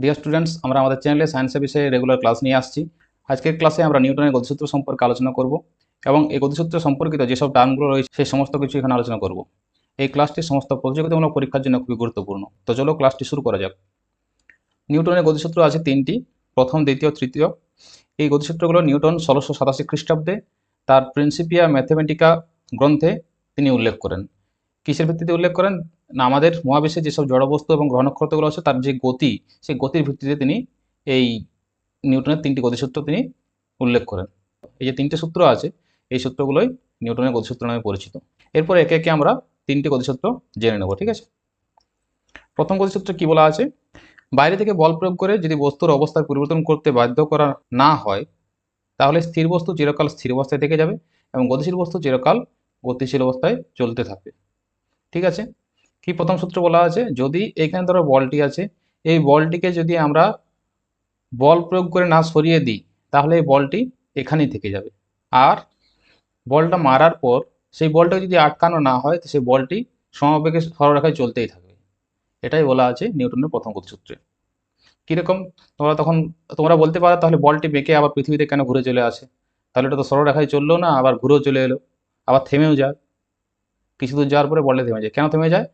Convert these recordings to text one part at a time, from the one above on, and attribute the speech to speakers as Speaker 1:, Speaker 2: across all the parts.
Speaker 1: Dear students আমরা আমাদের চ্যানেলে সায়েন্সের বিষয়ে রেগুলার ক্লাস নিয়ে আসছি। আজকের ক্লাসে আমরা নিউটনের গতিসূত্র সম্পর্কে আলোচনা করব এবং এই গতিসূত্র সম্পর্কিত যেসব টার্মগুলো রয়েছে সেই সমস্ত কিছু এখানে আলোচনা করব। এই ক্লাসটি সমস্ত প্রতিযোগিতামূলক পরীক্ষার জন্য খুবই গুরুত্বপূর্ণ। তো চলো ক্লাসটি শুরু করা যাক। নিউটনের গতিসূত্র আছে তিনটি, প্রথম, দ্বিতীয়, তৃতীয়। এই গতিসূত্রগুলো নিউটন ষোলোশো সাতাশি খ্রিস্টাব্দে তার প্রিন্সিপিয়া ম্যাথমেটিকা গ্রন্থে তিনি উল্লেখ করেন। কিসের ভিত্তিতে উল্লেখ করেন? না, আমাদের মহাবিশ্বে যেসব জড়বস্তু এবং গ্রহ নক্ষত্রগুলো আছে, তার যে গতি, সেই গতির ভিত্তিতে তিনি এই নিউটনের তিনটি গতিসূত্র তিনি উল্লেখ করেন। এই যে তিনটে সূত্র আছে, এই সূত্রগুলোই নিউটনের গতিসূত্র নামে পরিচিত। এরপর একে একে আমরা তিনটি গতিসূত্র জেনে নেব, ঠিক আছে? প্রথম গতিসূত্র কি বলা আছে? বাইরে থেকে বল প্রয়োগ করে যদি বস্তুর অবস্থার পরিবর্তন করতে বাধ্য করা না হয়, তাহলে স্থির বস্তু চিরকাল স্থির অবস্থায় থেকে যাবে এবং গতিশীল বস্তু চিরকাল গতিশীল অবস্থায় চলতে থাকবে। ঠিক আছে? কি প্রথম সূত্র বলা আছে? যদি এখানে ধরো বলটি আছে, এই বলটিকে যদি আমরা বল প্রয়োগ করে না সরিয়ে দিই, তাহলে এই বলটি এখানেই থেকে যাবে। আর বলটা মারার পর, সেই বলটা যদি আটকানো না হয়, তো সেই বলটি সমবেগে সরলরেখায় চলতেই থাকবে। এটাই বলা আছে নিউটনের প্রথম গতিসূত্রে কীরকম? তোমরা তখন, তোমরা বলতে পারো তাহলে বলটি বেঁকে আবার পৃথিবীতে কেন ঘুরে চলে আসে? তাহলে এটা তো সরলরেখায় চলল না, আবার ঘুরেও চলে এলো, আবার থেমেও যায় কিছু দূর যাওয়ার পরে বলটা থেমে যায় কেন থেমে যায়?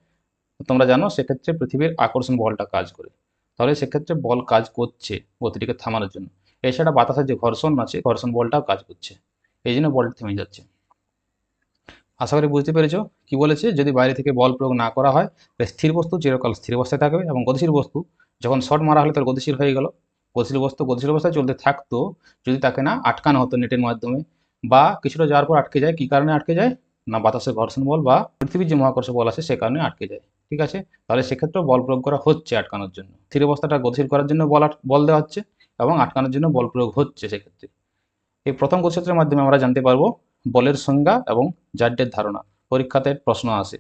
Speaker 1: তোমরা জানো সেক্ষেত্রে পৃথিবীর আকর্ষণ বলটা কাজ করে। তাহলে সেক্ষেত্রে বল কাজ করছে গতিটিকে থামানোর জন্য। এছাড়া বাতাসের যে ঘর্ষণ আছে, ঘর্ষণ বলটাও কাজ করছে। এই জন্য বলটা থেমে যাচ্ছে। আশা করি বুঝতে পেরেছ কি বলেছে? যদি বাইরে থেকে বল প্রয়োগ না করা হয়, তাহলে স্থির বস্তু চিরকাল স্থির অবস্থায় থাকবে এবং গতিশীল বস্তু যখন শর্ট মারা হলে তার গতিশীল হয়ে গেল। গতিশীল বস্তু গতিশীল অবস্থায় চলতে থাকতো যদি তাকে না আটকানো হতো নেটের মাধ্যমে বা কিছুটা যাওয়ার পর আটকে যায়, কি কারণে আটকে যায়? না বাতাসের ঘর্ষণ বল বা পৃথিবীর যে মহাকর্ষ বল আছে সে কারণে আটকে যায়, ঠিক আছে? তাহলে সেক্ষেত্রেও বল প্রয়োগ করা হচ্ছে আটকানোর জন্য। স্থির অবস্থাটা গতিশীল করার জন্য বল বল দেওয়া হচ্ছে এবং আটকানোর জন্য বল প্রয়োগ হচ্ছে সেক্ষেত্রে। এই প্রথম গতিসূত্রের মাধ্যমে আমরা জানতে পারব বলের সংজ্ঞা এবং জাড্যের ধারণা। পরীক্ষাতে প্রশ্ন আসে।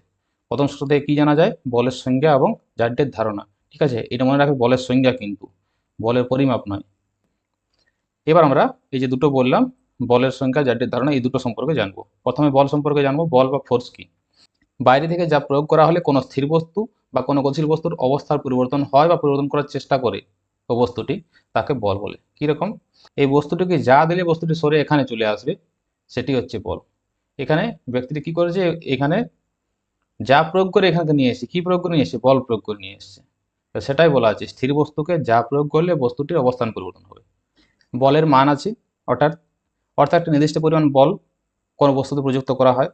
Speaker 1: প্রথম সূত্র থেকে কী জানা যায়? বলের সংজ্ঞা এবং জাড্যের ধারণা, ঠিক আছে? এটা মনে রাখবে বলের সংজ্ঞা কিন্তু। বলের পরিমাপ নয়। এবার আমরা এই যে দুটো বললাম বলের সংখ্যা জাড্যের ধারণা, এই দুটো সম্পর্কে জানব। প্রথমে বল সম্পর্কে জানব, বল বা ফোর্স কি? বাইরে থেকে যা প্রয়োগ করা হলে কোনো স্থির বস্তু বা কোনো গতিশীল বস্তুর অবস্থার পরিবর্তন হয় বা পরিবর্তন করার চেষ্টা করে ও বস্তুটি তাকে বল বলে। কীরকম? এই বস্তুটিকে যা দিলে বস্তুটি সরে এখানে চলে আসবে, সেটি হচ্ছে বল। এখানে ব্যক্তিটি কি করেছে? এখানে যা প্রয়োগ করে এখানে নিয়ে এসেছে। কি প্রয়োগ করে নিয়ে এসেছে? বল প্রয়োগ করে নিয়ে এসেছে। সেটাই বলা আছে। স্থির বস্তুকে যা প্রয়োগ করলে বস্তুটির অবস্থান পরিবর্তন হবে। বলের মান আছে, অর্থাৎ অর্থাৎ একটা নির্দিষ্ট পরিমাণ বল কোনো বস্তুতে প্রযুক্ত করা হয়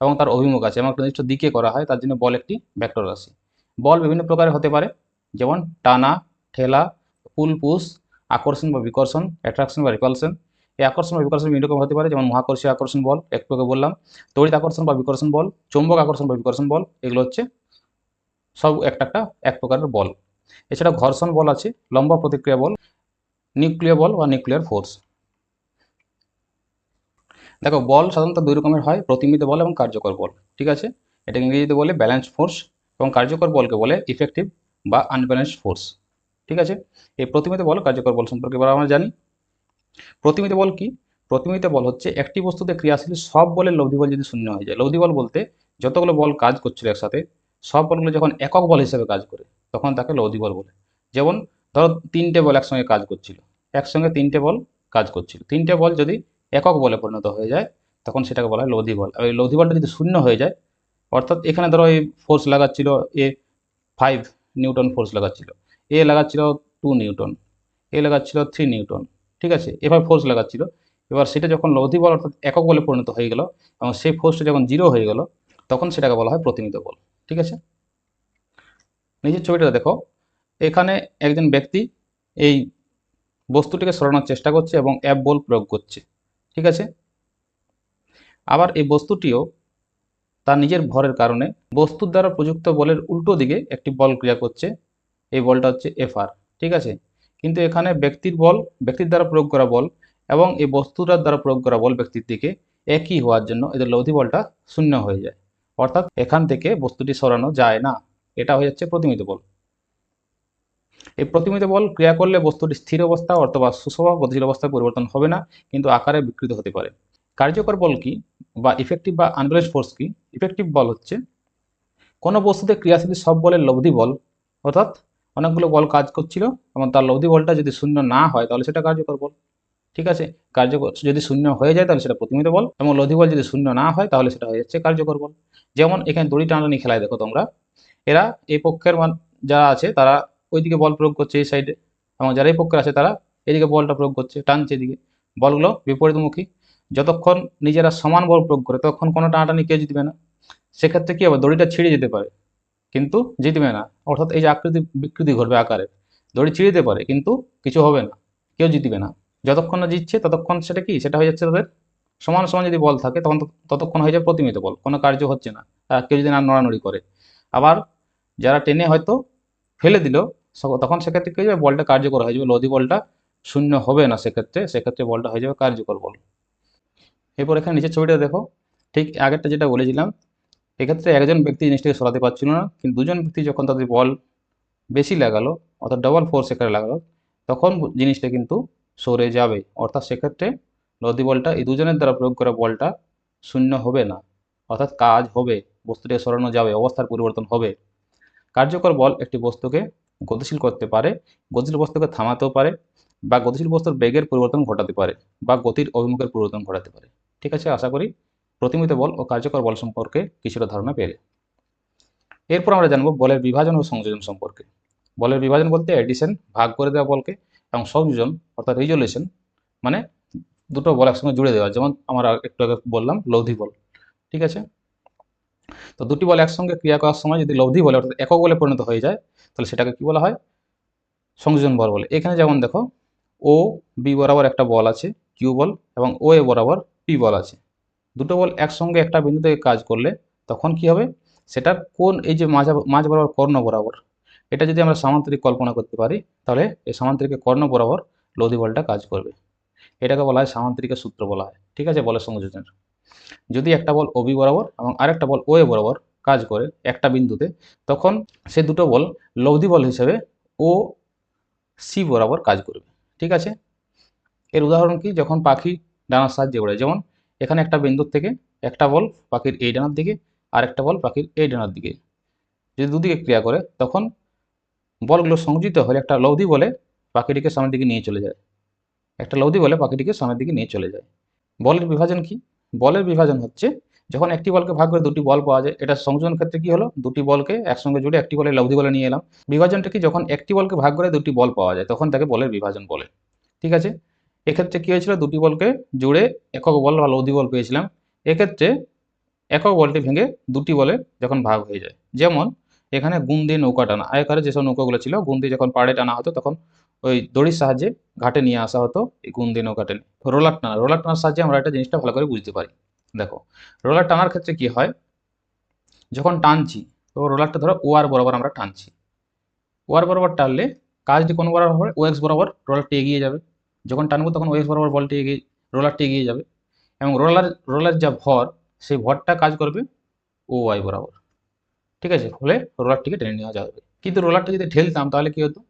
Speaker 1: এবং তার অভিমুখ আছে এবং একটা নির্দিষ্ট দিকে করা হয়, তার জন্য বল একটি ভেক্টর রাশি। বল বিভিন্ন প্রকারের হতে পারে, যেমন টানা, ঠেলা, পুল, পুশ, আকর্ষণ বা বিকর্ষণ অ্যাট্রাকশন বা রিপালশন এই আকর্ষণ বা বিকর্ষণ বিভিন্ন রকম হতে পারে, যেমন মহাকর্ষীয় আকর্ষণ বল, একটু আগে বললাম। তড়িৎ আকর্ষণ বা বিকর্ষণ বল, চৌম্বক আকর্ষণ বা বিকর্ষণ বল, এগুলো হচ্ছে সব একটা একটা এক প্রকারের বল। এছাড়া ঘর্ষণ বল আছে, লম্বা প্রতিক্রিয়া বল নিউক্লিয়ার বল বা নিউক্লিয়ার ফোর্স। দেখো বল সাধারণত দুই রকমের হয় প্রতিমিত বল এবং কার্যকর বল, ঠিক আছে? এটা ইংরেজিতে বলে ব্যালেন্স ফোর্স এবং কার্যকর বলকে বলে ইফেক্টিভ বা আনব্যালেন্সড ফোর্স ঠিক আছে? এই প্রতিমিত বল, কার্যকর বল সম্পর্কে এবার আমরা জানি। প্রতিমিত বল কি? প্রতিমিত বল হচ্ছে একটি বস্তুতে ক্রিয়াশীল সব বলের লব্ধি বল যদি শূন্য হয়ে যায়। লব্ধি বল বলতে যতগুলো বল কাজ করছিল একসাথে, সব বলগুলো যখন একক বল হিসেবে কাজ করে, তখন তাকে লব্ধি বল বলে। যেমন ধরো তিনটে বল একসঙ্গে কাজ করছিল, একসঙ্গে তিনটে বল কাজ করছিল। তিনটে বল যদি একক বলে পরিণত হয়ে যায়, তখন সেটাকে বলা হয় লব্ধি বল। আর এই লব্ধি বলটা যদি শূন্য হয়ে যায়, অর্থাৎ এখানে ধরো এই ফোর্স লাগাচ্ছিল, এ ফাইভ নিউটন ফোর্স লাগাচ্ছিল, এ লাগাচ্ছিল টু নিউটন, এ লাগাচ্ছিল থ্রি নিউটন, ঠিক আছে? এভাবে ফোর্স লাগাচ্ছিল। এবার সেটা যখন লব্ধি বল, অর্থাৎ একক বলে পরিণত হয়ে গেল, এবং সেই ফোর্সটা যখন জিরো হয়ে গেল, তখন সেটাকে বলা হয় প্রতিমিত বল, ঠিক আছে? নিজের ছবিটা দেখো। এখানে একজন ব্যক্তি এই বস্তুটিকে সরানোর চেষ্টা করছে এবং অ্যাপ বল প্রয়োগ করছে। ঠিক আছে? আবার এই বস্তুটিও তার নিজের ভরের কারণে বস্তুর দ্বারা প্রযুক্ত বলের উল্টো দিকে একটি বল ক্রিয়া করছে, এই বলটা হচ্ছে এফআর ঠিক আছে? কিন্তু এখানে ব্যক্তির বল, ব্যক্তির দ্বারা প্রয়োগ করা বল এবং এই বস্তুটার দ্বারা প্রয়োগ করা বল ব্যক্তির দিকে একই হওয়ার জন্য এদের লৌধি বলটা শূন্য হয়ে যায়। অর্থাৎ এখান থেকে বস্তুটি সরানো যায় না। এটা হয়ে যাচ্ছে প্রতিমিত বল। এই প্রতিমিত বল ক্রিয়া করলে বস্তুটি স্থির অবস্থা অথবা সুষম গতিশীল অবস্থায় পরিবর্তন হবে না, কিন্তু আকারে বিকৃত হতে পারে। কার্যকর বল কি বা ইফেক্টিভ বা আনব্যালেন্স ফোর্স কি? ইফেক্টিভ বল হচ্ছে কোনো বস্তুতে ক্রিয়াশীল সব বলের লব্ধি বল, অর্থাৎ অনেকগুলো বল কাজ করছিল এবং তার লব্ধি বলটা যদি শূন্য না হয় তাহলে সেটা কার্যকর বল। ঠিক আছে? কার্যকর যদি শূন্য হয়ে যায় তাহলে সেটা প্রতিমিত বল এবং লব্ধি বল যদি শূন্য না হয় তাহলে সেটা হয়ে যাচ্ছে কার্যকর বল। যেমন এখানে দড়ি টানাটানি খেলায় দেখো তোমরা। এরা এই পক্ষের মান যারা আছে তারা ওইদিকে বল প্রয়োগ করছে এই সাইডে এবং যারাই এই পক্ষের আছে তারা এদিকে বলটা প্রয়োগ করছে, টানছে এদিকে। বলগুলো বিপরীতমুখী। যতক্ষণ নিজেরা সমান বল প্রয়োগ করে, ততক্ষণ কোনো টানাটানি কেউ জিতবে না। সেক্ষেত্রে কি হবে? দড়িটা ছিঁড়ে যেতে পারে, কিন্তু জিতবে না। অর্থাৎ এই যে আকৃতি, বিকৃতি ঘটবে আকারে। দড়ি ছিঁড়ে যেতে পারে, কিন্তু কিছু হবে না। কেউ জিতবে না। যতক্ষণ না জিতছে, ততক্ষণ সেটা কি? সেটা হয়ে যাচ্ছে তাদের সমান সমান যদি বল থাকে, তখন ততক্ষণ হয়ে যায় প্রতিমিত বল কোনো কার্য হচ্ছে না। আর কেউ যদি না নড়ানড়ি করে। আবার যারা টেনে হয়তো ফেলে দিল তখন সেক্ষেত্রে কি হয়ে যাবে? বলটা কার্যকর হয়ে যাবে। লদি বলটা শূন্য হবে না সেক্ষেত্রে সেক্ষেত্রে বলটা হয়ে যাবে কার্যকর বল। এরপর এখানে নিচের ছবিটা দেখো। ঠিক আগেরটা যেটা বলেছিলাম, এক্ষেত্রে একজন ব্যক্তি জিনিসটাকে সরাতে পারছিল না, কিন্তু দুজন ব্যক্তি যখন তাদের বল বেশি লাগালো, অর্থাৎ ডবল ফোর্স এখানে লাগালো, তখন জিনিসটা কিন্তু সরে যাবে। অর্থাৎ সেক্ষেত্রে লদি বলটা এই দুজনের দ্বারা প্রয়োগ করা বলটা শূন্য হবে না, অর্থাৎ কাজ হবে, বস্তুটাকে সরানো যাবে, অবস্থার পরিবর্তন হবে। কার্যকর বল একটি বস্তুকে গতিশীল করতে পারে, গতিশীল বস্তুকে থামাতেও পারে বা গতিশীল বস্তুর বেগের পরিবর্তন ঘটাতে পারে বা গতির অভিমুখের পরিবর্তন ঘটাতে পারে। ঠিক আছে, আশা করি প্রতিমিত বল ও কার্যকর বল সম্পর্কে কিছুটা ধারণা পেলে। এরপর আমরা জানব বলের বিভাজন ও সংযোজন সম্পর্কে। বলের বিভাজন বলতে এডিশন ভাগ করে দেওয়া বলকে এবং সংযোজন অর্থাৎ রিজলিউশন মানে দুটো বল একসঙ্গে জুড়ে দেওয়া। যেমন আমরা একটু আগে বললাম লৌধি বল। ঠিক আছে? তো দুটি বল একসঙ্গে ক্রিয়া করার সময় যদি লব্ধি বলে, অর্থাৎ একক বলে পরিণত হয়ে যায়, তাহলে সেটাকে কি বলা হয়? সংযোজন বল বলে। এখানে যেমন দেখো ও বি বরাবর একটা বল আছে কিউ বল, এবং ও এ বরাবর পি বল আছে। দুটো বল একসঙ্গে একটা বিন্দু থেকে কাজ করলে তখন কি হবে? সেটার কোন, এই যে মাঝ মাঝ বরাবর কর্ণ বরাবর, এটা যদি আমরা সামান্তরিক কল্পনা করতে পারি, তাহলে এই সামান্তরিকের কর্ণ বরাবর লৌধি বলটা কাজ করবে। এটাকে বলা হয় সামান্তরিকের সূত্র বলা হয়। ঠিক আছে? বলের সংযোজনের। যদি একটা বল ওবি বরাবর এবং আরেকটা বল ও এ বরাবর কাজ করে একটা বিন্দুতে, তখন সে দুটো বল লব্ধি বল হিসেবে ও সি বরাবর কাজ করবে। ঠিক আছে? এর উদাহরণ কি? যখন পাখি ডানার সাহায্যে ওড়ে যেমন এখানে একটা বিন্দুর থেকে একটা বল পাখির এই ডানার দিকে আর একটা বল পাখির এই ডানার দিকে। যদি দুদিকে ক্রিয়া করে, তখন বলগুলো সংযুক্ত হলে একটা লব্ধি বলে পাখিটিকে সামনের দিকে নিয়ে চলে যায়। একটা লব্ধি বলে পাখিটিকে সামনের দিকে নিয়ে চলে যায়। বলের বিভাজন কি? বলের বিভাজন হচ্ছে যখন একটি বলকে ভাগ করে দুটি বল পাওয়া যায়, এটা সংযোজন ক্ষেত্রে কি হলো? দুটি বলকে একসঙ্গে জুড়ে একটি বলে লব্ধি বলে নিয়ে এলাম। বিভাজনটা কি? যখন একটি বলকে ভাগ করে দুটি বল পাওয়া যায়, তখন তাকে বলের বিভাজন বলে। ঠিক আছে? এক্ষেত্রে কি হয়েছিল? দুটি বলকে জুড়ে একক বল বা লব্ধি বল পেয়েছিলাম। এক্ষেত্রে একক বলটি ভেঙে দুটি বলে যখন ভাগ হয়ে যায়। যেমন এখানে গুণ দিয়ে নৌকা টানা, আগেকারে যেসব নৌকাগুলো ছিল, গুণ দিয়ে যখন পাড়ে টানা হতো, তখন ওই দড়ির সাহায্যে ঘাটে নিয়ে আসা হতো, এই দিয়ে নৌকা টেনে রোলার টানা রোলার টানার সাহায্যে আমরা একটা জিনিসটা ভালো করে বুঝতে পারি। দেখো, রোলার টানার ক্ষেত্রে কি হয়? যখন টানছি, তো রোলারটা ধরো ওয়ার বরাবর আমরা টানছি। ওয়ার বরাবর টানলে কাজটি কোন বরাবর হবে? ও এক্স বরাবর রোলারটি এগিয়ে যাবে। যখন টানবো তখন ও এক্স বরাবর বলটি এগিয়ে, রোলারটি এগিয়ে যাবে। এবং রোলার রোলার যা ভর, সেই ভরটা কাজ করবে ও ওয়াই বরাবর। ঠিক আছে? ফলে রোলারটিকে টেনে নেওয়া যাবে। কিন্তু রোলারটা যদি ঠেলতাম তাহলে কি হতো?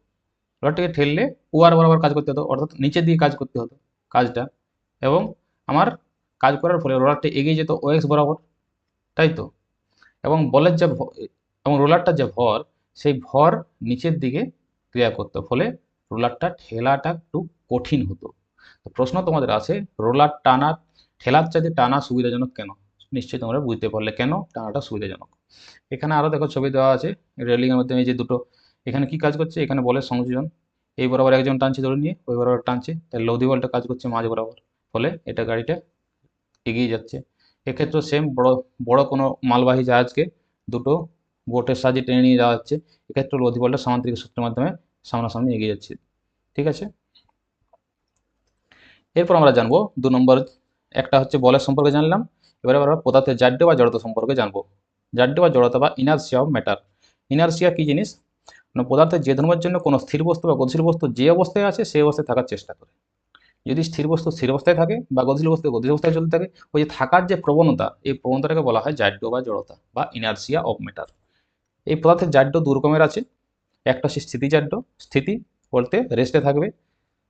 Speaker 1: রোলারটিকে ঠেললে ওয়ার বরাবর কাজ করতে হতো, অর্থাৎ নিচের দিকে কাজ করতে হতো কাজটা। এবং আমার কাজ করার ফলে রোলারটা এগিয়ে যেত ও এক্স বরাবর, তাই তো? এবং বলের যে এবং রোলারটার যে ভর, সেই ভর নিচের দিকে ক্রিয়া করতো, ফলে রোলারটা ঠেলাটা একটু কঠিন হতো। তো প্রশ্ন তোমাদের আছে রোলার টানা, ঠেলার চাইতে টানা সুবিধাজনক কেন? নিশ্চয়ই তোমরা বুঝতে পারলে কেন টানাটা সুবিধাজনক। এখানে আরও দেখো ছবি দেওয়া আছে রেলিংয়ের মধ্যে এই যে দুটো এখানে কি কাজ করছে? এখানে বলের সংযোজন। এই বরাবর একজন টানছে ধরে নিয়ে, ওই বরাবর টানছে। তাই লৌদি বলটা কাজ করছে মাঝ বরাবর। ফলে এটা গাড়িটা এগিয়ে যাচ্ছে। এক্ষেত্রে সেম বড় বড় কোনো মালবাহী জাহাজকে দুটো বোটের সাহায্যে টেনে নিয়ে যাওয়া হচ্ছে। এক্ষেত্রে লৌদি বলটা সামান্তরিক সূত্রের মাধ্যমে সামনাসামনি এগিয়ে যাচ্ছে। ঠিক আছে? এরপর আমরা জানব দু নম্বর, একটা হচ্ছে বলের সম্পর্কে জানলাম। এবারে আমরা পদার্থের জাড্য বা জড়তা সম্পর্কে জানব। জাড্য বা জড়তা বা ইনার্সিয়া অফ ম্যাটার ইনার্সিয়া কি জিনিস? মানে পদার্থের যে ধর্মের জন্য কোনো স্থির বস্তু বা গতিশীল বস্তু যে অবস্থায় আছে, সেই অবস্থায় থাকার চেষ্টা করে। যদি স্থির বস্তু স্থির অবস্থায় থাকে বা গতিশীল বস্তু গতিশীল অবস্থায় চলতে থাকে, ওই যে থাকার যে প্রবণতা, এই প্রবণতাটাকে বলা হয় জাড্য বা জড়তা বা ইনার্সিয়া অফ ম্যাটার। এই পদার্থের জাড্য দু রকমের আছে। একটা হচ্ছে স্থিতিজাড্য স্থিতি বলতে রেস্টে থাকবে।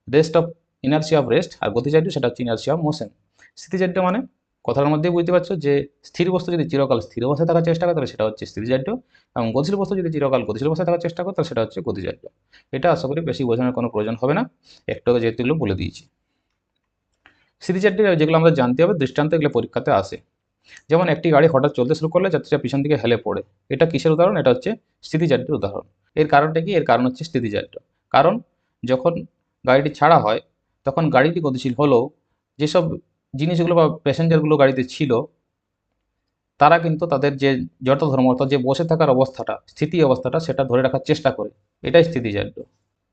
Speaker 1: Rest of inertia of rest আর গতিজাড্য সেটা হচ্ছে ইনার্সিয়া অফ মোশন স্থিতিজাড্য মানে কথার মধ্যেই বুঝতে পারছ যে স্থির বস্তু যদি চিরকাল স্থির অবস্থায় থাকার চেষ্টা করে, তাহলে সেটা হচ্ছে স্থিতিজাড্য এবং গতিশীল বস্তু যদি চিরকাল গতিশীল অবস্থায় থাকার চেষ্টা করে, তাহলে সেটা হচ্ছে গতিজাড্য এটা আশা করি বেশি বোঝানোর কোনো প্রয়োজন হবে না। একটু যেহেতু এগুলো বলে দিয়েছি। স্থিতিজাড্য যেগুলো আমাদের জানতে হবে, দৃষ্টান্ত এগুলো পরীক্ষাতে আসে। যেমন একটি গাড়ি হঠাৎ চলতে শুরু করলে যাত্রীরা পিছন দিকে হেলে পড়ে। এটা কিসের উদাহরণ? এটা হচ্ছে স্থিতিজাড্যের উদাহরণ। এর কারণটা কি? এর কারণ হচ্ছে স্থিতিজাড্য কারণ যখন গাড়িটি ছাড়া হয়, তখন গাড়িটি গতিশীল হলেও যেসব জিনিসগুলো বা প্যাসেঞ্জারগুলো গাড়িতে ছিল, তারা কিন্তু তাদের যে জড়তা ধর্ম অর্থাৎ যে বসে থাকার অবস্থাটা, স্থিতি অবস্থাটা সেটা ধরে রাখার চেষ্টা করে। এটাই স্থিতিজাড্য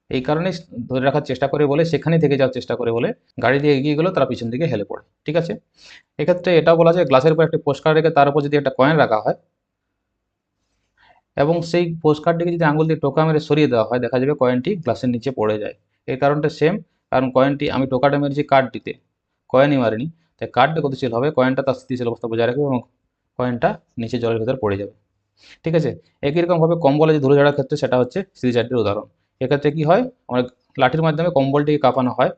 Speaker 1: এই কারণে ধরে রাখার চেষ্টা করে বলে, সেখানে থেকে যাওয়ার চেষ্টা করে বলে গাড়ি দিয়ে এগিয়ে গেলেও তারা পিছন দিকে হেলে পড়ে, ঠিক আছে? এক্ষেত্রে এটাও বলা যায় গ্লাসের উপর একটি পোস্টকার্ড রেখে তার উপর যদি একটা কয়েন রাখা হয় এবং সেই পোস্টকার্ডটিকে যদি আঙুল দিয়ে টোকা মেরে সরিয়ে দেওয়া হয়, দেখা যাবে কয়েনটি গ্লাসের নিচে পড়ে যায়। এর কারণটা সেম কারণ কয়েনটি আমি টোকাটা মেরেছি কার্ডটিতে কয়েনই মারেনি। তাই কার্ডটা গতিশীল হবে কয়েনটা তার স্থিতিশীল অবস্থা বজায় রাখবে এবং কয়েনটা নিচে জলের ভেতর পড়ে যাবে। ঠিক আছে? একই রকমভাবে কম্বলে যে ধুলো ঝাড়ার ক্ষেত্রে সেটা হচ্ছে স্থিতিচারটির উদাহরণ। এক্ষেত্রে কি হয়? আমরা লাঠির মাধ্যমে কম্বলটিকে কাঁপানো হয়।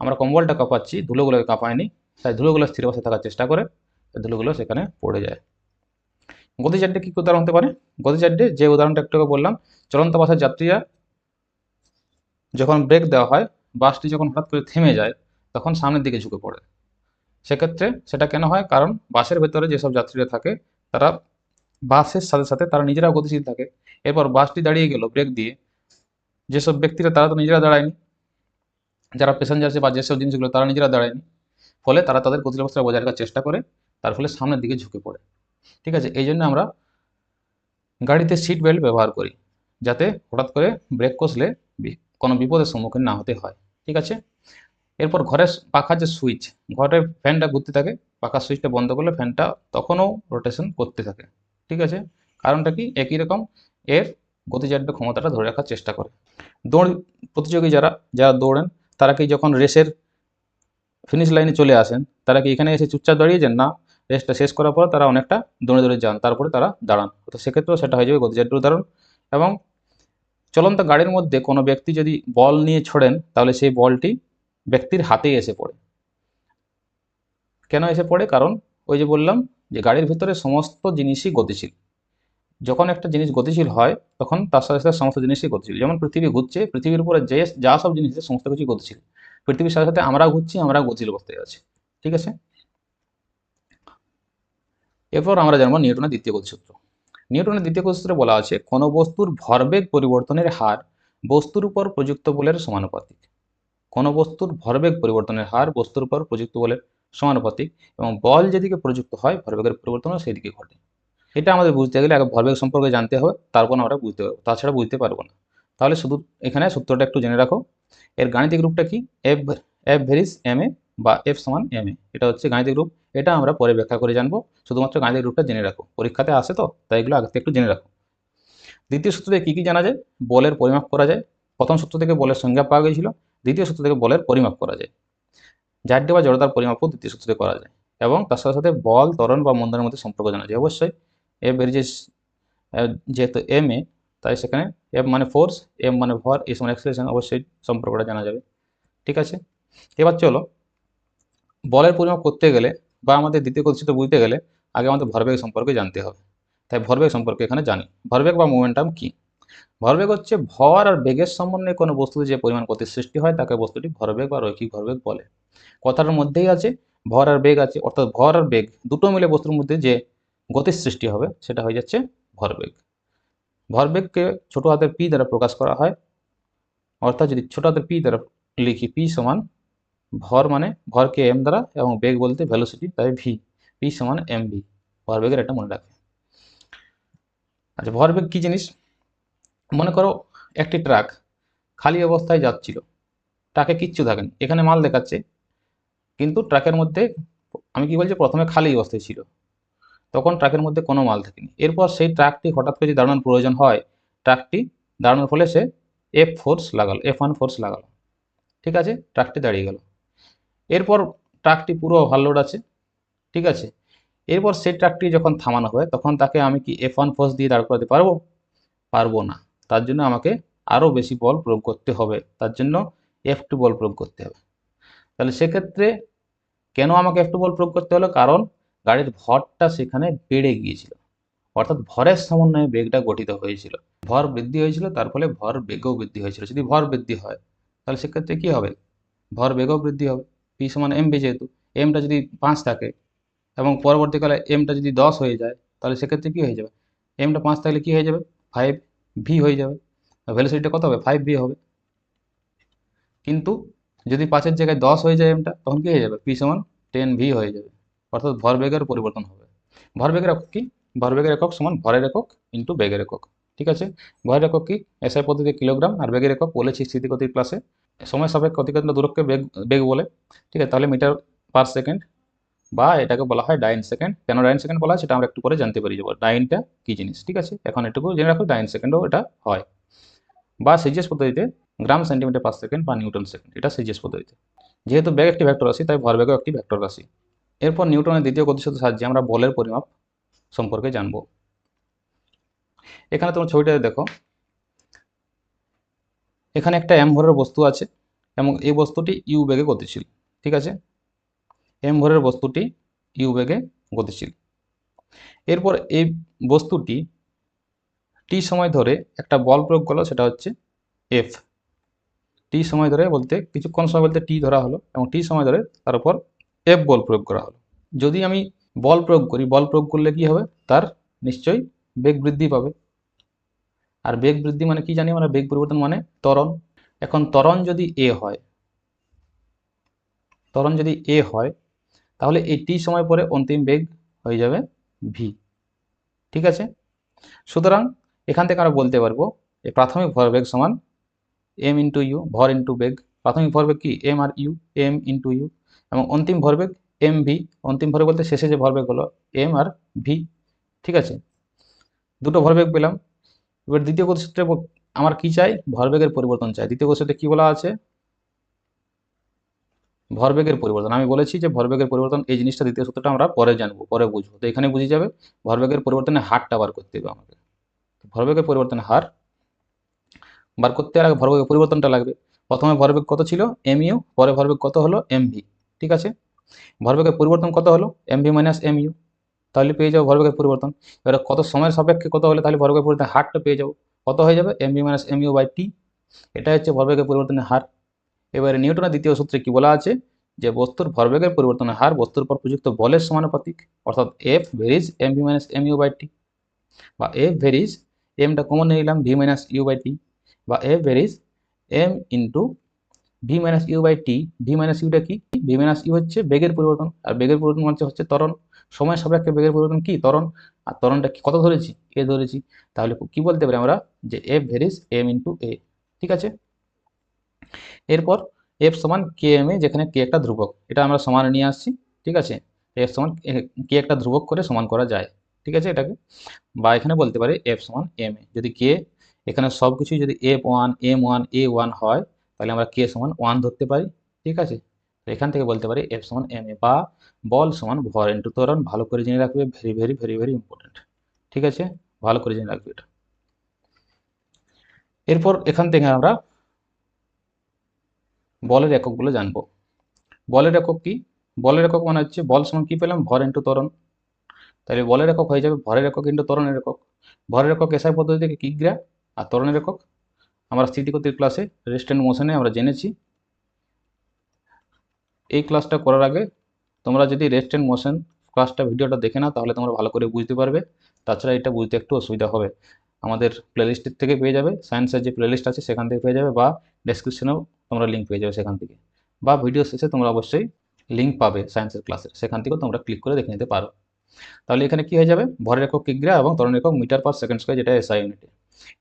Speaker 1: আমরা কম্বলটা কাঁপাচ্ছি, ধুলোগুলোকে কাঁপায়নি, তাই ধুলোগুলো স্থির অবস্থায় থাকার চেষ্টা করে ধুলোগুলো সেখানে পড়ে যায়। গতিচারটি কী উদাহরণ হতে পারে? গতিচারটি যে উদাহরণটা একটু বললাম, চলন্ত বাসের যাত্রীরা যখন ব্রেক দেওয়া হয় বাসটি যখন হঠাৎ করে থেমে যায় তখন সামনের দিকে ঝুঁকে পড়ে। সেক্ষেত্রে সেটা কেন হয়? কারণ বাসের ভেতরে যেসব যাত্রীরা থাকে, তারা বাসের সাথে সাথে তারা নিজেরাও গতিশীল থাকে। এরপর বাসটি দাঁড়িয়ে গেল ব্রেক দিয়ে। যেসব ব্যক্তিরা, তারা তো নিজেরা দাঁড়ায়নি। যারা প্যাসেঞ্জার আছে বা যেসব জিনিসগুলো, তারা নিজেরা দাঁড়ায়নি। ফলে তারা তাদের গতিশীল অবস্থা বজায় রাখার চেষ্টা করে, তার ফলে সামনের দিকে ঝুঁকে পড়ে। ঠিক আছে? এই জন্য আমরা গাড়িতে সিট বেল্ট ব্যবহার করি, যাতে হঠাৎ করে ব্রেক কষলে কোনো বিপদের সম্মুখীন না হতে হয়। ঠিক আছে? এরপর ঘরের পাখার যে সুইচ ঘরের ফ্যানটা ঘুরতে থাকে পাখার সুইচটা বন্ধ করলে ফ্যানটা তখনও রোটেশন করতে থাকে। ঠিক আছে? কারণটা কি? একই রকম, এর গতিজাড্য ক্ষমতাটা ধরে রাখার চেষ্টা করে। দৌড় প্রতিযোগী যারা যারা দৌড়েন, তারা কি যখন রেসের ফিনিশ লাইনে চলে আসেন, তারা কি এখানে এসে চুপচাপ দাঁড়িয়ে যান না, রেসটা শেষ করার পর তারা অনেকটা দৌড়ে দৌড়ে যান, তারপরে তারা দাঁড়ান। তো সেক্ষেত্রেও সেটা হয়ে যাবে গতিজাড্যের উদাহরণ। এবং চলন্ত গাড়ির মধ্যে কোনো ব্যক্তি যদি বল নিয়ে ছোড়েন, তাহলে সেই বলটি ব্যক্তির হাতেই এসে পড়ে। কেন এসে পড়ে? কারণ ওই যে বললাম যে গাড়ির ভিতরে সমস্ত জিনিসই গতিশীল। যখন একটা জিনিস গতিশীল হয়, তখন তার সাথে সাথে সমস্ত জিনিসই গতিশীল। যেমন পৃথিবী ঘুরছে, পৃথিবীর উপরে যে যা সব জিনিস সমস্ত কিছুই গতিশীল। পৃথিবীর সাথে সাথে আমরা ঘুরছি আমরা গতিশীল অবস্থায় আছি। ঠিক আছে? এরপর আমরা জানব নিউটনের দ্বিতীয় গতিসূত্র নিউটনের দ্বিতীয় গতিসূত্রে বলা আছে, কোনো বস্তুর ভরবেগ পরিবর্তনের হার বস্তুর উপর প্রযুক্ত বলের সমানুপাতিক। কোনো বস্তুর ভরবেগ পরিবর্তনের হার বস্তুর উপর প্রযুক্ত বলের সমানুপাতিক এবং বল যেদিকে প্রযুক্ত হয়, ভরবেগের পরিবর্তনও সেই দিকে ঘটে। এটা আমাদের বুঝতে গেলে আগে ভরবেগ সম্পর্কে জানতে হবে, তারপর আমরা বুঝতে পারব। তাছাড়া বুঝতে পারব না। তাহলে শুধু এখানে সূত্রটা একটু জেনে রাখো। এর গাণিতিক রূপটা কি? F F varies M A বা এফ সমান এম এ এটা হচ্ছে গাণিতিক রূপ। এটা আমরা পরে ব্যাখ্যা করে জানব। শুধুমাত্র গাণিতিক রূপটা জেনে রাখো। পরীক্ষাতে আসে তো, তাই এগুলো আগে থেকে একটু জেনে রাখো। দ্বিতীয় সূত্র কী কী জানা যায়? বলের পরিমাপ করা যায়। প্রথম সূত্র থেকে বলের সংজ্ঞা পাওয়া গিয়েছিল। দ্বিতীয় সূত্র থেকে বলের পরিমাপ করা যায়। জাড্য বা জড়তার পরিমাপও দ্বিতীয় সূত্রে করা যায় এবং তার সাথে সাথে বল, ত্বরণ বা মন্দনের মধ্যে সম্পর্ক জানা যায়। অবশ্যই এ বেরিজেস যেহেতু এম এ তাই সেখানে এফ মানে ফোর্স এম মানে ভর এস মানে এক্সেলেশন অবশ্যই সম্পর্কটা জানা যাবে। ঠিক আছে? এবার চলো, বলের পরিমাপ করতে গেলে বা আমাদের দ্বিতীয় গতিসূত্র বুঝতে গেলে আগে আমাদের ভরবেগ সম্পর্কে জানতে হবে। তাই ভরবেগ সম্পর্কে এখানে জানি। ভরবেগ বা মোমেন্টাম কি? ভরবেগ হচ্ছে ভর আর বেগের সমন্বয়ে কোনো বস্তুতে যে পরিমাণ গতির সৃষ্টি হয়, তাকে বস্তুটি ভরবেগ বা রৈখিক ভরবেগ বলে। কথাটার মধ্যেই আছে, ভর আর বেগ আছে, অর্থাৎ ভর আর বেগ দুটো মিলে বস্তুর মধ্যে যে গতির সৃষ্টি হবে, সেটা হয়ে যাচ্ছে ভরবেগ। ভরবেগকে ছোট হাতের পি দ্বারা প্রকাশ করা হয়, অর্থাৎ যদি ছোট হাতের পি দ্বারা লিখি, পি সমান ভর মানে ভরকে এম দ্বারা এবং বেগ বলতে ভ্যালোসিটি তাই ভি, পি সমান এম ভি, ভরবেগের এটা মনে রাখবে আচ্ছা ভরবেগ কি জিনিস? মনে করো একটি ট্রাক খালি অবস্থায় যাচ্ছিল। ট্রাকে কিচ্ছু থাকেনি, এখানে মাল দেখাচ্ছে। কিন্তু ট্রাকের মধ্যে, আমি কি বলছি, প্রথমে খালি অবস্থায় ছিল। তখন ট্রাকের মধ্যে কোনো মাল থাকেনি। এরপর সেই ট্রাকটি হঠাৎ করে দাঁড়ানোর প্রয়োজন হয়, ট্রাকটি দাঁড়ানোর ফলে সে এফ ফোর্স লাগালো এফ ওয়ান ফোর্স লাগালো। ঠিক আছে, ট্রাকটি দাঁড়িয়ে গেল। এরপর ট্রাকটি পুরো ওভারলোড আছে। ঠিক আছে, এরপর সেই ট্রাকটি যখন থামানো হয়, তখন তাকে আমি কি এফ ওয়ান ফোর্স দিয়ে দাঁড় করাতে পারব? পারব না। তার জন্য আমাকে আরও বেশি বল প্রয়োগ করতে হবে। তার জন্য এফ টু বল প্রয়োগ করতে হবে। তাহলে সেক্ষেত্রে কেন আমাকে একটু বল প্রয়োগ করতে হলো? কারণ গাড়ির ভরটা সেখানে বেড়ে গিয়েছিল। অর্থাৎ ভরের সমন্বয়ে বেগটা গঠিত হয়েছিল। ভর বৃদ্ধি হয়েছিল, তার ফলে ভর বেগও বৃদ্ধি হয়েছিল। যদি ভর বৃদ্ধি হয়, তাহলে সেক্ষেত্রে কী হবে? ভর বেগও বৃদ্ধি হবে। পি সমান এম বি যেহেতু এমটা যদি পাঁচ থাকে এবং পরবর্তীকালে এমটা যদি দশ হয়ে যায়, তাহলে সেক্ষেত্রে কী হয়ে যাবে? এমটা পাঁচ থাকলে কী হয়ে যাবে? ফাইভ ভি হয়ে যাবে। ভ্যালোসিটিটা কত হবে? ফাইভ ভি হবে। কিন্তু যদি পাঁচের জায়গায় দশ হয়ে যায় এমটা তখন কী হয়ে যাবে? পি সমান টেন ভি হয়ে যাবে। অর্থাৎ ভরবেগের পরিবর্তন হবে। ভরবেগের একক কি? ভরবেগের একক সমান ভরের একক ইন্টু বেগের একক। ঠিক আছে? ভরের একক কি? এসআই পদ্ধতিতে কিলোগ্রাম আর বেগের একক বলেছি স্থিতিগতির ক্লাসে সময় সাপেক্ষ অতিক্রান্ত দূরত্বকে বেগ বেগ বলে। ঠিক আছে? তাহলে মিটার পার সেকেন্ড বা এটাকে বলা হয় ডাইন সেকেন্ড কেন ডাইন সেকেন্ড বলা হয়? সেটা আমরা একটু পরে জানতে পারি যাব ডাইনটা কী জিনিস? ঠিক আছে? এখন এটুকু জেনে রাখো ডাইন সেকেন্ডও এটা হয়। বা সিজিএস পদ্ধতিতে গ্রাম সেন্টিমিটার পার সেকেন্ড বা নিউটন সেকেন্ড, এটা সিজিএস পদ্ধতিতে। যেহেতু ব্যাগ একটি ভেক্টর রাশি তাই ভরবেগও একটি ভেক্টর রাশি এরপর নিউটনের দ্বিতীয় গতিসূত্রের সাহায্যে আমরা বলের পরিমাপ সম্পর্কে জানব। এখানে তোমার ছবিটাতে দেখো। এখানে একটা এম ভরের বস্তু আছে এবং এই বস্তুটি ইউ বেগে গতিশীল, ঠিক আছে? এম ভরের বস্তুটি ইউ বেগে গতিশীল। এরপর এই বস্তুটি টি সময় ধরে একটা বল প্রয়োগ করল, সেটা হচ্ছে এফ টি সময় ধরে বলতে কিছুক্ষণ সময় বলতে টি ধরা হলো এবং টি সময় ধরে তার উপর এফ বল প্রয়োগ করা হলো। যদি আমি বল প্রয়োগ করি, বল প্রয়োগ করলে কি হবে? তার নিশ্চয়ই বেগ বৃদ্ধি পাবে। আর বেগ বৃদ্ধি মানে কি জানি আমরা? বেগ পরিবর্তন মানে ত্বরণ। এখন ত্বরণ যদি এ হয়, ত্বরণ যদি এ হয় তাহলে এই টি সময় পরে অন্তিম বেগ হয়ে যাবে ভি ঠিক আছে? সুতরাং এখান থেকে আমরা বলতে পারব এই প্রাথমিক ভরবেগ সমান এম ইন্টু ইউ ভর ইন্টু বেগ। প্রাথমিক ভরবেগ কি? এম আর ইউ এম ইন্টু ইউ এবং অন্তিম ভরবেগ এম ভি অন্তিম ভরবেগ বলতে শেষে যে ভরবেগ হলো এম আর ভি ঠিক আছে? দুটো ভরবেগ পেলাম। এবার দ্বিতীয় গতিসূত্রে আমার কি চাই? ভরবেগের পরিবর্তন চাই। দ্বিতীয় গতিসূত্রে কি বলা আছে? ভরবেগের পরিবর্তন। আমি বলেছি যে ভরবেগের পরিবর্তন এই জিনিসটা দ্বিতীয় সূত্রটা আমরা পরে জানব, পরে বুঝব। তো এখানে বুঝে যাবে ভরবেগের পরিবর্তনে হারটা বার করতে হবে আমাকে ভরবেগের পরিবর্তনের হার বার করতে আগে ভরবেগের পরিবর্তনটা লাগবে। প্রথমে ভরবেগ কত ছিল? এম ইউ পরে ভরবেগ কত হলো? এম ভি ঠিক আছে? ভরবেগের পরিবর্তন কত হলো? M V minus M U তাহলে পেয়ে যাব ভরবেগের পরিবর্তন। এবার কত সময়ের সাপেক্ষে কত হলে তাহলে ভরবেগের পরিবর্তন হারটা পেয়ে যাব? কত হয়ে যাবে? M V minus M U by T এটা হচ্ছে ভরবেগের পরিবর্তনের হার। এবারে নিউটনের দ্বিতীয় সূত্রে কি বলা আছে? যে বস্তুর ভরবেগের পরিবর্তনের হার বস্তুর উপর প্রযুক্ত বলের সমানুপাতিক, অর্থাৎ F varies M V minus M U by T বা এফ ভেরিজ এমটা কমন নিয়ে নিলাম V minus U by T বা F varies M into V minus U by T V minus Yuta কি? ভি মাইনাস ইউ হচ্ছে বেগের পরিবর্তন, আর বেগের পরিবর্তন হচ্ছে হচ্ছে ত্বরণ। সময় সাপেক্ষে বেগের পরিবর্তন কি? ত্বরণ। আর ত্বরণটা কি কত ধরেছি? এ ধরেছি। তাহলে কি বলতে পারি আমরা? যে F varies M into A ঠিক আছে? এরপর এফ সমান কে এম এ যেখানে কে একটা ধ্রুবক। এটা আমরা সমানে নিয়ে আসছি, ঠিক আছে? এফ সমান কে একটা ধ্রুবক করে সমান করা যায়, ঠিক আছে এটাকে? বা এখানে বলতে পারি এফ সমান এম এ যদি কে এখানে সব কিছুই যদি F one M one A one হয়, তাহলে আমরা কে সমান ওয়ান ধরতে পারি, ঠিক আছে? এখান থেকে বলতে পারি এফ সমান এম এ বা বল সমান ভর ইন্টু ত্বরণ, ভালো করে জেনে রাখবে very very very very important ঠিক আছে? ভালো করে জেনে রাখবে এটা। এরপর এখান থেকে আমরা বলের এককগুলো জানব। বলের একক কি? বলের একক মানে হচ্ছে বল সমান কি পেলাম? ভর ইন্টু ত্বরণ। তাহলে বলের একক হয়ে যাবে ভরের একক ইন্টু ত্বরণের একক। ভরের একক এসআই পদ্ধতি থেকে কিগ্রা আর ত্বরণের একক? আমরা স্থিতিগতির ক্লাসে রেস্টেন্ট মোশনে আমরা জেনেছি। এই ক্লাসটা করার আগে তোমরা যদি রেস্ট রেস্টেন্ট মোশন ক্লাসটা ভিডিওটা দেখে নাও, তাহলে তোমরা ভালো করে বুঝতে পারবে। তাছাড়া এটা বুঝতে একটু অসুবিধা হবে। আমাদের প্লেলিস্টের থেকে পেয়ে যাবে। সায়েন্সের যে প্লেলিস্ট আছে সেখান থেকে পেয়ে যাবে বা ডেসক্রিপশনেও তোমরা লিঙ্ক পেয়ে যাবে সেখান থেকে। বা ভিডিও শেষে তোমরা অবশ্যই লিঙ্ক পাবে সায়েন্সের ক্লাসের সেখান থেকেও তোমরা ক্লিক করে দেখে নিতে পারো। তাহলে এখানে কি হয়ে যাবে? ভরের একক কিগ্রা এবং ত্বরণ একক মিটার পার সেকেন্ড স্কোয়ার, যেটা এসআই ইউনিটে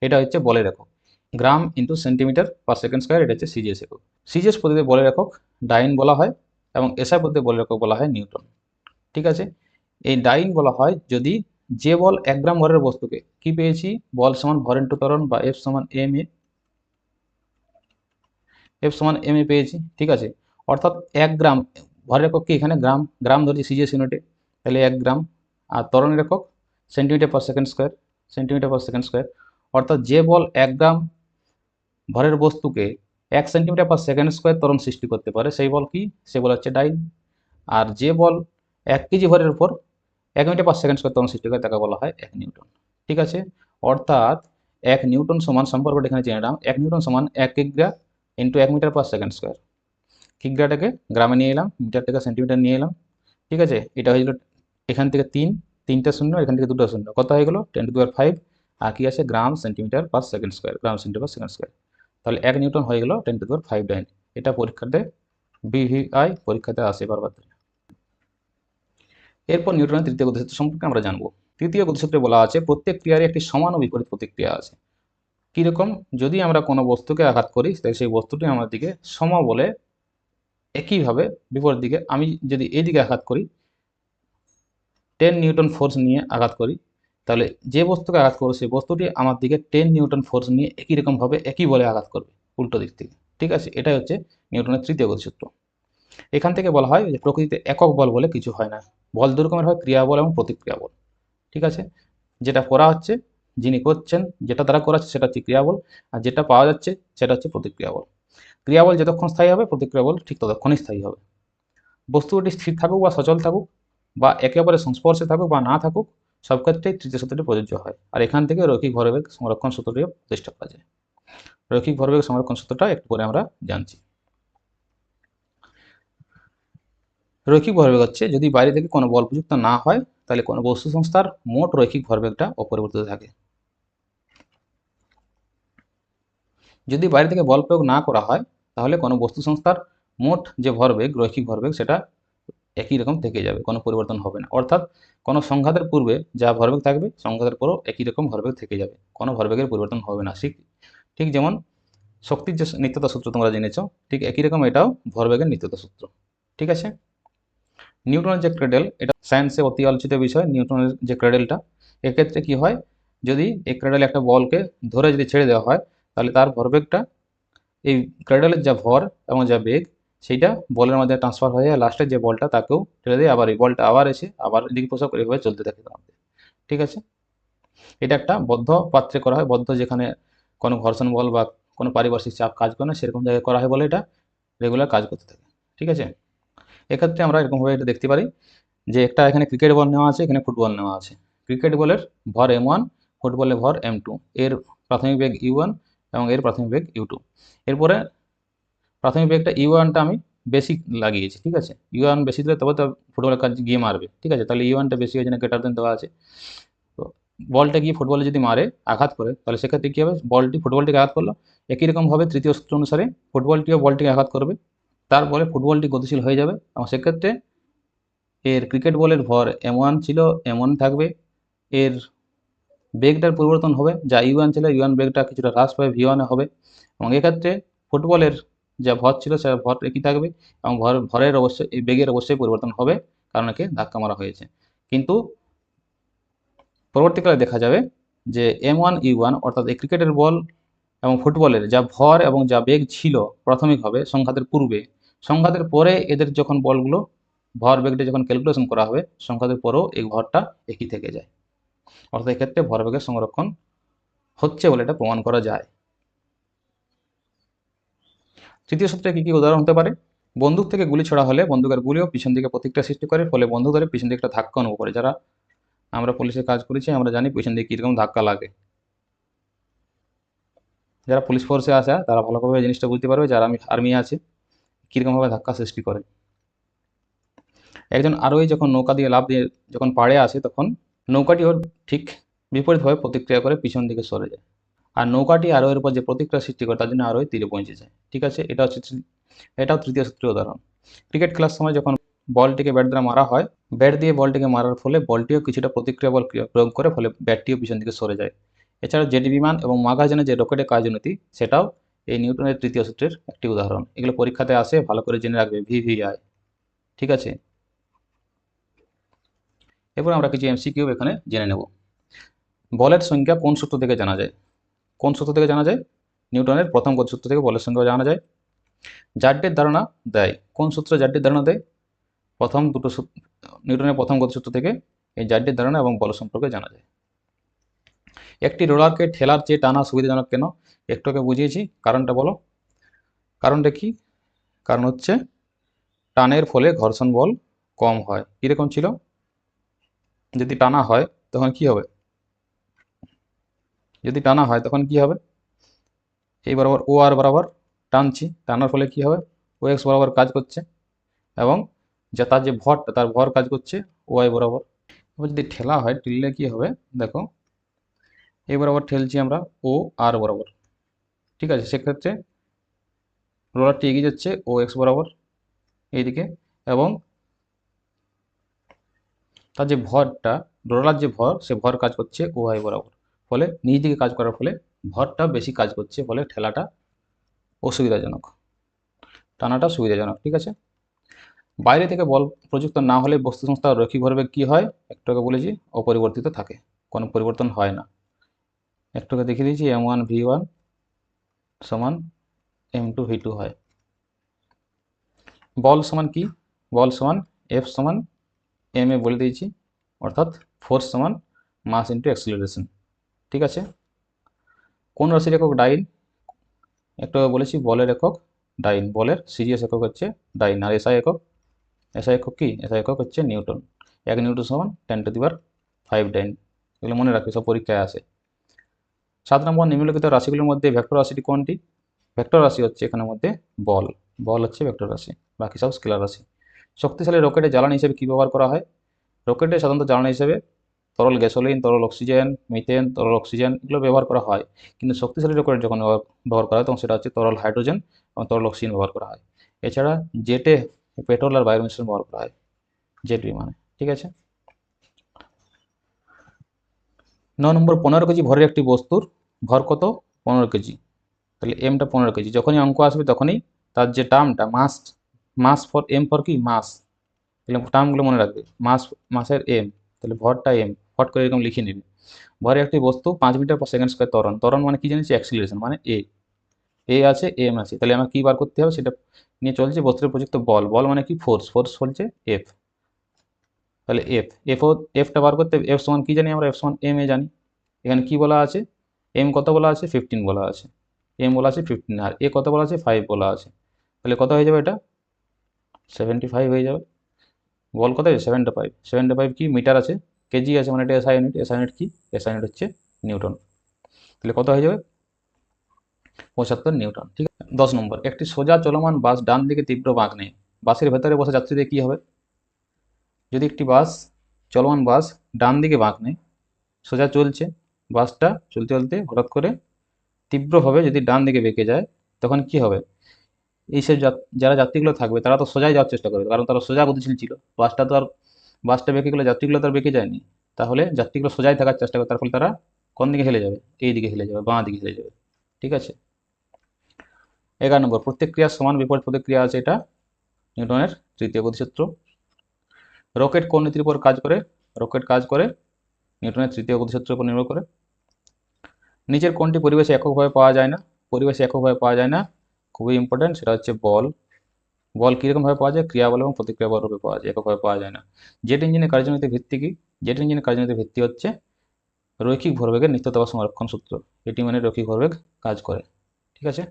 Speaker 1: এটা হচ্ছে বলের একক। Gram into centimetre per second square এটা হচ্ছে সিজিএস একক। সিজিএস পদ্ধতিতে বলের একক ডাইন বলা হয় এবং এসআই পদ্ধতিতে বলের একক বলা হয় নিউটন। ঠিক আছে? এই ডাইন বলা হয় যদি যে বল এক গ্রাম ভরের বস্তুকে, কি পেয়েছি? বল সমান ভর ইন্টু ত্বরণ বা এফ সমান এম এ এফ সমান এম এ পেয়েছি, ঠিক আছে? অর্থাৎ এক গ্রাম ভরের একক কি এখানে গ্রাম গ্রাম ধরছি সিজিএস ইউনিটে তাহলে এক গ্রাম, আর ত্বরণের একক centimetre per second square centimetre per second square অর্থাৎ যে বল এক গ্রাম ভরের বস্তুকে এক সেন্টিমিটার পার সেকেন্ড স্কোয়ার ত্বরণ সৃষ্টি করতে পারে, সেই বল কি? সে বল হচ্ছে ডাইন। আর যে বল এক কেজি ভরের উপর এক মিটার পার সেকেন্ড স্কোয়ার তখন সৃষ্টি করে তাকে বলা হয় এক নিউটন। ঠিক আছে? অর্থাৎ এক নিউটন সমান সম্পর্কটা এখানে জেনে নিলাম এক নিউটন সমান এক কিগ্রা ইন্টু এক মিটার পার সেকেন্ড স্কোয়ার কিগ্রাটাকে গ্রামে নিয়ে এলাম, মিটারটাকে সেন্টিমিটার নিয়ে এলাম। ঠিক আছে? এটা হয়ে এখান থেকে তিন, তিনটা শূন্য, এখান থেকে দুটো শূন্য। কত হয়ে গেলো? টেন টু ফাইভ আর কি আছে? Gram centimetre per second square gram centimetre per second square তাহলে এক নিউটন হয়ে গেল টেন টু ফাইভ ডাইন এটা পরীক্ষাতে বিভিআই পরীক্ষাতে আসে বারবার এরপর নিউটনের তৃতীয় গতিসূত্র সম্পর্কে আমরা জানব। তৃতীয় গতিসূত্রে বলা আছে, প্রত্যেক ক্রিয়ারই একটি সমান ও বিপরীত প্রতিক্রিয়া আছে। কীরকম? যদি আমরা কোনো বস্তুকে আঘাত করি, তাহলে সেই বস্তুটি আমার দিকে সম বলে একইভাবে বিপরীত দিকে আমি যদি এই দিকে আঘাত করি টেন নিউটন ফোর্স নিয়ে আঘাত করি, তাহলে যে বস্তুকে আঘাত করব সেই বস্তুটি আমার দিকে টেন নিউটন ফোর্স নিয়ে একই রকমভাবে একই বলে আঘাত করবে, উল্টো দিক থেকে। ঠিক আছে? এটাই হচ্ছে নিউটনের তৃতীয় গতিসূত্র। এখান থেকে বলা হয় যে প্রকৃতিতে একক বল বলে কিছু হয় না। বল দু রকমের হয় ক্রিয়া বল এবং প্রতিক্রিয়া বল। ঠিক আছে? যেটা করা হচ্ছে, যিনি করছেন, যেটা তারা করা হচ্ছে সেটা হচ্ছে ক্রিয়া বল, আর যেটা পাওয়া যাচ্ছে সেটা হচ্ছে প্রতিক্রিয়া বল। ক্রিয়া বল যতক্ষণ স্থায়ী হবে, প্রতিক্রিয়া বল ঠিক ততক্ষণই স্থায়ী হবে। বস্তুটি স্থির থাকুক বা সচল থাকুক, বা একে অপরের সংস্পর্শে থাকুক বা না থাকুক, সব ক্ষেত্রেই তৃতীয় সূত্রটি প্রযোজ্য হয়। আর এখান থেকে রৈখিক ভরবেগ সংরক্ষণ সূত্রটি প্রতিষ্ঠা করা যায়। রৈখিক ভরবেগ সংরক্ষণ সূত্রটা একটু পরে আমরা জানছি। রৈখিক ভরবেগ হচ্ছে যদি বাইরে থেকে কোনো বল প্রযুক্ত না হয়, তাহলে কোনো বস্তু সংস্থার মোট রৈখিক ভরবেগটা অপরিবর্তিত থাকে। যদি বাইরে থেকে বল প্রয়োগ না করা হয়, তাহলে কোনো বস্তু সংস্থার মোট যে ভরবেগ, রৈখিক ভরবেগ, সেটা একই রকম থেকে যাবে, কোনো পরিবর্তন হবে না। অর্থাৎ কোনো সংঘাতের পূর্বে যা ভরবেগ থাকবে, সংঘাতের পরও একই রকম ভরবেগ থেকে যাবে, কোনো ভরবেগের পরিবর্তন হবে না। ঠিক ঠিক যেমন শক্তির যে নিত্যতা সূত্র তোমরা জেনেছ, ঠিক একই রকম এটাও ভরবেগের নিত্যতা সূত্র। ঠিক আছে? নিউটনের যে ক্রেডেল এটা সায়েন্সে অতি আলোচিত বিষয়, নিউটনের যে ক্রেডেলটা এক্ষেত্রে কি হয়, যদি এই ক্রেডেল একটা বলকে ধরে যদি ছেড়ে দেওয়া হয়, তাহলে তার ভরবেগটা এই ক্রেডেলের যা ভর এবং যা বেগ, সেইটা বলের মধ্যে ট্রান্সফার হয়ে লাস্টে যে বলটা, তাকেও ঠেলে দিয়ে আবার এই বলটা আবার এসে আবার এদিকে পোশাক এভাবে চলতে থাকে আমাদের। ঠিক আছে? এটা একটা বদ্ধ পাত্রে করা হয়, বদ্ধ যেখানে কোনো ঘর্ষণ বল বা কোনো পারিপার্শ্বিক চাপ কাজ করে না, সেরকম জায়গায় করা হয় বলে এটা রেগুলার কাজ করতে থাকে। ঠিক আছে? এক্ষেত্রে আমরা এরকমভাবে এটা দেখতে পারি যে একটা এখানে ক্রিকেট বল নেওয়া আছে, এখানে ফুটবল নেওয়া আছে। ক্রিকেট বলের ভর এম ওয়ান ফুটবলের ভর এম টু এর প্রাথমিক বেগ ইউ ওয়ান এবং এর প্রাথমিক বেগ ইউ টু এরপরে প্রাথমিক বেগটা ইউ ওয়ানটা আমি বেশি লাগিয়েছি, ঠিক আছে? ইউ ওয়ান বেশি দিলে তবে তো ফুটবলের কাজ গিয়ে মারবে, ঠিক আছে? তাহলে ইউ ওয়ানটা বেশি হয়ে জন্য গ্রেটার দেন দেওয়া আছে। তো বলটা গিয়ে ফুটবলে যদি মারে, আঘাত করে, তাহলে সেক্ষেত্রে কী হবে? বলটি ফুটবলটিকে আঘাত করল। একই রকমভাবে তৃতীয় সূত্র অনুসারে ফুটবলটিও বলটিকে আঘাত করবে। তারপরে ফুটবলটি গতিশীল হয়ে যাবে। এবং সেক্ষেত্রে এর ক্রিকেট বলের ভর এম ওয়ান ছিল এম ওয়ান থাকবে। এর বেগটার পরিবর্তন হবে, যা ইউ ওয়ান ছিল ইউ ওয়ান বেগটা কিছুটা হ্রাস পাবে ভি ওয়ানে হবে। এবং এক্ষেত্রে ফুটবলের যা ভর ছিল সেটা ভর একই থাকবে? এবং ভর, ভরের অবশ্যই এই বেগের অবশ্যই পরিবর্তন হবে, কারণ একে ধাক্কা মারা হয়েছে। কিন্তু পরবর্তীকালে দেখা যাবে যে এম ওয়ান ইউ ওয়ান অর্থাৎ এই ক্রিকেটের বল এবং ফুটবলের যা ভর এবং যা বেগ ছিল প্রাথমিকভাবে সংঘাতের পূর্বে। সংঘাতের পরে এদের যখন বলগুলো, ভর বেগটা যখন ক্যালকুলেশন করা হবে, সংঘাতের পরেও এই ভরটা একই থেকে যায়। অর্থাৎ এক্ষেত্রে ভরবেগের সংরক্ষণ হচ্ছে বলে এটা প্রমাণ করা যায়। তৃতীয় সূত্রে কী কী উদাহরণ হতে পারে? বন্দুক থেকে গুলি ছোড়া হলে বন্দুকের গুলিও পিছন দিকে প্রতিক্রিয়া সৃষ্টি করে, ফলে বন্দুক ধরে পিছন দিকে একটা ধাক্কা অনুভব করে। যারা আমরা পুলিশে কাজ করেছি, আমরা জানি পিছন দিকে কীরকম ধাক্কা লাগে। যারা পুলিশ ফোর্সে আসে তারা ভালোভাবে জিনিসটা বুঝতে পারবে, যারা আমি আর্মি আছে। কীরকমভাবে ধাক্কা সৃষ্টি করে। একজন আরোহী যখন নৌকা দিয়ে লাভ দিয়ে যখন পাড়ে আসে, তখন নৌকাটিও ঠিক বিপরীতভাবে প্রতিক্রিয়া করে পিছন দিকে সরে যায়। আর নৌকাটি আরোহের উপর যে প্রতিক্রিয়া সৃষ্টি করে, তার জন্য আরোহী তীরে পৌঁছে যায়। ঠিক আছে? এটা হচ্ছে এটাও তৃতীয় সূত্রের উদাহরণ। ক্রিকেট খেলার সময় যখন বলটিকে ব্যাট দ্বারা মারা হয়, ব্যাট দিয়ে বলটিকে মারার ফলে বলটিও কিছুটা প্রতিক্রিয়া বল প্রয়োগ করে, ফলে ব্যাটটিও পিছন দিকে সরে যায়। এছাড়া জেটি বিমান এবং মাগাজানের যে রকেটের কার্যনীতি, সেটাও এই নিউটনের তৃতীয় সূত্রের একটি উদাহরণ। এগুলো পরীক্ষাতে আসে, ভালো করে জেনে রাখবে ভিভিআই ঠিক আছে? এরপর আমরা কিছু এমসিকিউ এখানে জেনে নেব। বলের সংখ্যা কোন সূত্র থেকে জানা যায়? কোন সূত্র থেকে জানা যায়? নিউটনের প্রথম সূত্র থেকে বলের সংখ্যা জানা যায়? জাড্ডের ধারণা দেয়। কোন সূত্র জাড্ডের ধারণা দেয়? প্রথম দুটো নিউটনের প্রথম গতিসূত্র থেকে এই জাড্ডের ধারণা এবং বল সম্পর্কে জানা যায়। একটি রোলারকে ঠেলার চেয়ে টানা সুবিধাজনক কেন? একটুকে বুঝিয়েছি, কারণটা বলো। কারণটা কি? কারণ হচ্ছে টানের ফলে ঘর্ষণ বল কম হয়। কীরকম ছিল? যদি টানা হয়, তখন কি হবে? যদি টানা হয়, তখন কি হবে? এই বরাবর ও আর বরাবর টানছি, টানার ফলে কি হবে? ও এক্স বরাবর কাজ করছে এবং যে তার যে ভরটা তার ভর কাজ করছে ওয়াই বরাবর। এবার যদি ঠেলা হয়, ঠেললে কি হবে? দেখো এই বরাবর ঠেলছি আমরা ও আর বরাবর। ঠিক আছে? সেক্ষেত্রে রোলারটি এগিয়ে যাচ্ছে ও এক্স বরাবর এইদিকে এবং তার যে ভরটা রোলার যে ভর, সে ভর কাজ করছে ও আই বরাবর। ফলে নিজ দিকে কাজ করার ফলে ভরটা বেশি কাজ করছে, ফলে ঠেলাটা অসুবিধাজনক, টানাটা সুবিধাজনক, ঠিক আছে? বাইরে থেকে বল প্রযুক্ত না হলে বস্তু সংস্থা রৈখিক ভরবেগ কী হয়? একটু আগে বলেছি, অপরিবর্তিত থাকে, কোনো পরিবর্তন হয় না। একটু আগে দেখিয়ে দিয়েছি এম ওয়ান ভি ওয়ান সমান এম টু ভি টু হয়। বল সমান কি? বল সমান এফ সমান এম এ বলে দিয়েছি, অর্থাৎ ফোর্স সমান মাস ইন্টু অ্যাক্সিলারেশন ঠিক আছে? কোন রাশির একক? ডাইন। একটু বলেছি, বলের একক, ডাইন। বলের সিরিয়াস একক হচ্ছে ডাইন, আর এসআই একক? এসআই একক কি? এসআই একক হচ্ছে নিউটন। এক নিউটন সমান টেন টু দিবার ফাইভ ডাইন। এগুলো মনে রাখবে, সব পরীক্ষায় আসে। সাত নম্বর নিম্নলিখিত রাশিগুলোর মধ্যে ভেক্টর রাশিটি কোনটি? ভেক্টর রাশি হচ্ছে এখানের মধ্যে বল। বল হচ্ছে ভেক্টর রাশি, বাকি সব স্কেলার রাশি। শক্তিশালী রকেটে জ্বালানি হিসেবে কী ব্যবহার করা হয়? রকেটে সাধারণত জ্বালানি হিসেবে তরল গ্যাসোলিন, তরল অক্সিজেন, মিথেন, তরল অক্সিজেন এগুলো ব্যবহার করা হয়। কিন্তু শক্তিশালী রকেট যখন ব্যবহার- করা হয়, তখন সেটা হচ্ছে তরল হাইড্রোজেন এবং তরল অক্সিজেন ব্যবহার করা হয়। এছাড়া জেটে পেট্রোল আর বায়ু মিশ্রণ ব্যবহার করা হয়, জেট বিমানে, ঠিক আছে? ন নম্বর পনেরো কেজি ভরের একটি বস্তুর ভর কত? পনেরো কেজি। তাহলে এমটা পনেরো কেজি। যখনই অঙ্ক আসবে তখনই তার যে টার্মটা mass mass for m for কি? মাস তাহলে টার্মগুলো মনে রাখবে। মাস মাসের এম তাহলে ভরটা এম ফট করে এরকম লিখে নেবে ভরে একটি বস্তু পাঁচ মিটার পর সেকেন্ড স্কোয়ার ত্বরণ। ত্বরণ মানে কি জানিস? অ্যাক্সিলারেশন মানে এ এ আছে এম আছে। তাহলে আমার কী বার করতে হবে? সেটা নিয়ে চলছে বস্তুর প্রযুক্ত বল। বল মানে কি? ফোর্স ফোর্স চলছে এফ তাহলে এফ এফ এফটা বার করতে এফ সমান কী জানি আমরা? এফ সমান এম এ জানি। এখানে কি বলা আছে? এম কত বলা আছে? ফিফটিন বলা আছে। এম বলা আছে ফিফটিন আর এ কত বলা আছে? ফাইভ বলা আছে। তাহলে কত হয়ে যাবে এটা? সেভেন্টি ফাইভ হয়ে যাবে। বল কত আছে সেভেন্টি ফাইভ সেভেন্টি ফাইভ কি? মিটার আছে। কেজি আছে মানে এটা এসআই ইউনিট এসআই ইউনিট কি? এসআই ইউনিট হচ্ছে নিউটন। তাহলে কত হয়ে যাবে? পঁচাত্তর নিউটন। ঠিক আছে? দশ নম্বর। একটি সোজা চলমান বাস ডান দিকে তীব্র বাঁক নেই বাসের ভেতরে বসে যাত্রীদের কী হবে? যদি একটি বাস চলমান বাস ডান দিকে বাঁক নেয়, সোজা চলছে বাসটা চলতে চলতে হঠাৎ করে তীব্রভাবে যদি ডান দিকে বেঁকে যায়, তখন কি হবে? এইসব যারা যাত্রীগুলো থাকবে, তারা তো সোজাই যাওয়ার চেষ্টা করবে, কারণ তারা সোজা গতিশীল ছিল। বাসটা তো আর বাসটা বেঁকে গেলে যাত্রীগুলো তো আর বেঁকে যায়নি। তাহলে যাত্রীগুলো সোজাই থাকার চেষ্টা করে, তার ফলে তারা কোন দিকে হেলে যাবে? এই দিকে হেলে যাবে, বাঁ দিকে হেলে যাবে। ঠিক আছে? এগারো নম্বর প্রত্যেক ক্রিয়ার সমান বিপরীত প্রতিক্রিয়া আছে এটা নিউটনের তৃতীয় গতিসূত্র। রকেট কোন নীতির উপর কাজ করে? রকেট কাজ করে নিউটনের তৃতীয় গতিসূত্রের উপর নির্ভর করে। নিচের কোনটি পরিবেশে এককভাবে পাওয়া যায় না। পরিবেশে এককভাবে পাওয়া যায় না। খুবই ইম্পর্ট্যান্ট সেটা হচ্ছে বল। বল কীরকমভাবে পাওয়া যায়? ক্রিয়া বল এবং প্রতিক্রিয়া বল রূপে পাওয়া যায়, এককভাবে পাওয়া যায় না। জেট ইঞ্জিনের কার্যনীতির ভিত্তি কি? জেট ইঞ্জিনের কার্যনীতির ভিত্তি হচ্ছে রৈখিক ভরবেগের নিত্যতা বা সংরক্ষণ সূত্র। এটি মানে রৈখিক ভরবেগ কাজ করে। ঠিক আছে?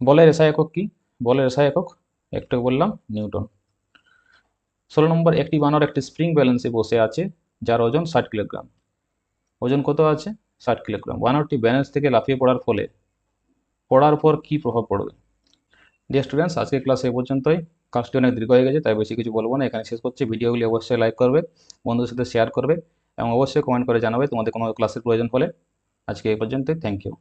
Speaker 1: বলের এসআই একক কি? বলের এসআই একক, একটু বললাম, নিউটন। ষোলো নম্বর, একটি বানর একটি স্প্রিং ব্যালেন্সে বসে আছে। যার ওজন ষাট কিলোগ্রাম। ওজন কত আছে? ষাট কিলোগ্রাম। বানরটি ব্যালেন্স থেকে লাফিয়ে পড়ার ফলে পড়ার পর কি প্রভাব পড়বে? ডিয়ার স্টুডেন্টস আজকের ক্লাস এ পর্যন্তই। ক্লাসটি অনেক দীর্ঘ হয়ে গেছে, তাই বেশি কিছু বলব না। এখানে শেষ করছি। ভিডিওগুলি অবশ্যই লাইক করবে, বন্ধুদের সাথে শেয়ার করবে এবং অবশ্যই কমেন্ট করে জানাবে তোমাদের কোনো ক্লাসের প্রয়োজন ফলে আজকে এই পর্যন্তই। Thank you